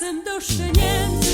czasem do szczenięcych